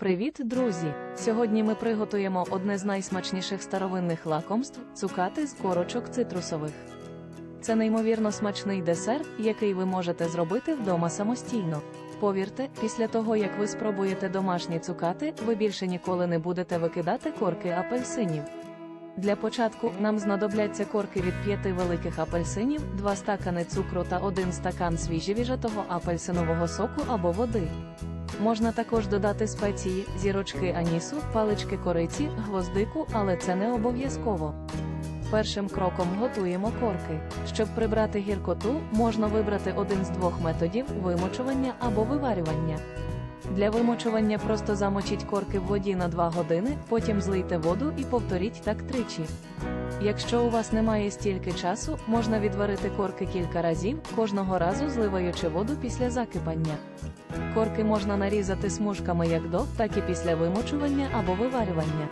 Привіт, друзі! Сьогодні ми приготуємо одне з найсмачніших старовинних лакомств цукати з корочок цитрусових. Це неймовірно смачний десерт, який ви можете зробити вдома самостійно. Повірте, після того як ви спробуєте домашні цукати, ви більше ніколи не будете викидати корки апельсинів. Для початку нам знадобляться корки від 5 великих апельсинів, 2 стакани цукру та 1 стакан свіжевіжатого апельсинового соку або води. Можна також додати спеції, зірочки анісу, палички кориці, гвоздику, але це не обов'язково. Першим кроком готуємо корки. Щоб прибрати гіркоту, можна вибрати один з двох методів вимочування або виварювання. Для вимочування просто замочіть корки в воді на 2 години, потім злийте воду і повторіть так тричі. Якщо у вас немає стільки часу, можна відварити корки кілька разів, кожного разу зливаючи воду після закипання. Корки можна нарізати смужками як до, так і після вимочування або виварювання.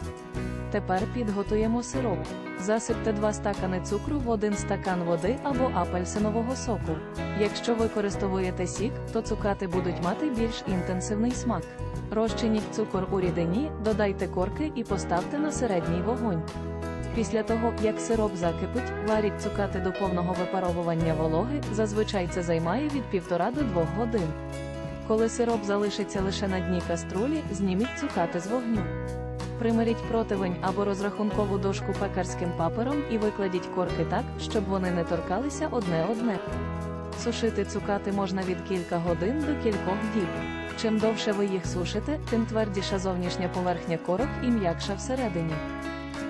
Тепер підготуємо сироп. Засипте 2 стакани цукру в 1 стакан води або апельсинового соку. Якщо використовуєте сік, то цукати будуть мати більш інтенсивний смак. Розчиніть цукор у рідині, додайте корки і поставте на середній вогонь. Після того, як сироп закипить, варіть цукати до повного випаровування вологи, зазвичай це займає від 1,5 до 2 годин. Коли сироп залишиться лише на дні каструлі, зніміть цукати з вогню. Примиріть противень або розрахункову дошку пекарським папером і викладіть корки так, щоб вони не торкалися одне одне. Сушити цукати можна від кілька годин до кількох діб. Чим довше ви їх сушите, тим твердіша зовнішня поверхня корок і м'якша всередині.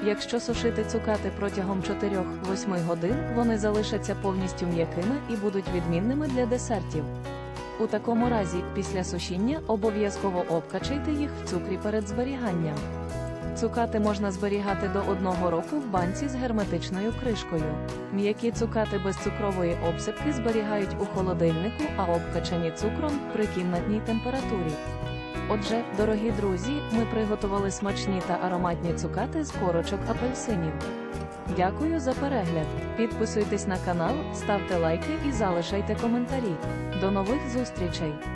Якщо сушити цукати протягом 4-8 годин, вони залишаться повністю м'якими і будуть відмінними для десертів. У такому разі, після сушіння обов'язково обкачайте їх в цукрі перед зберіганням. Цукати можна зберігати до одного року в банці з герметичною кришкою. М'які цукати без цукрової обсипки зберігають у холодильнику, а обкачані цукром при кімнатній температурі. Отже, дорогі друзі, ми приготували смачні та ароматні цукати з корочок апельсинів. Дякую за перегляд. Підписуйтесь на канал, ставте лайки і залишайте коментарі. До нових зустрічей!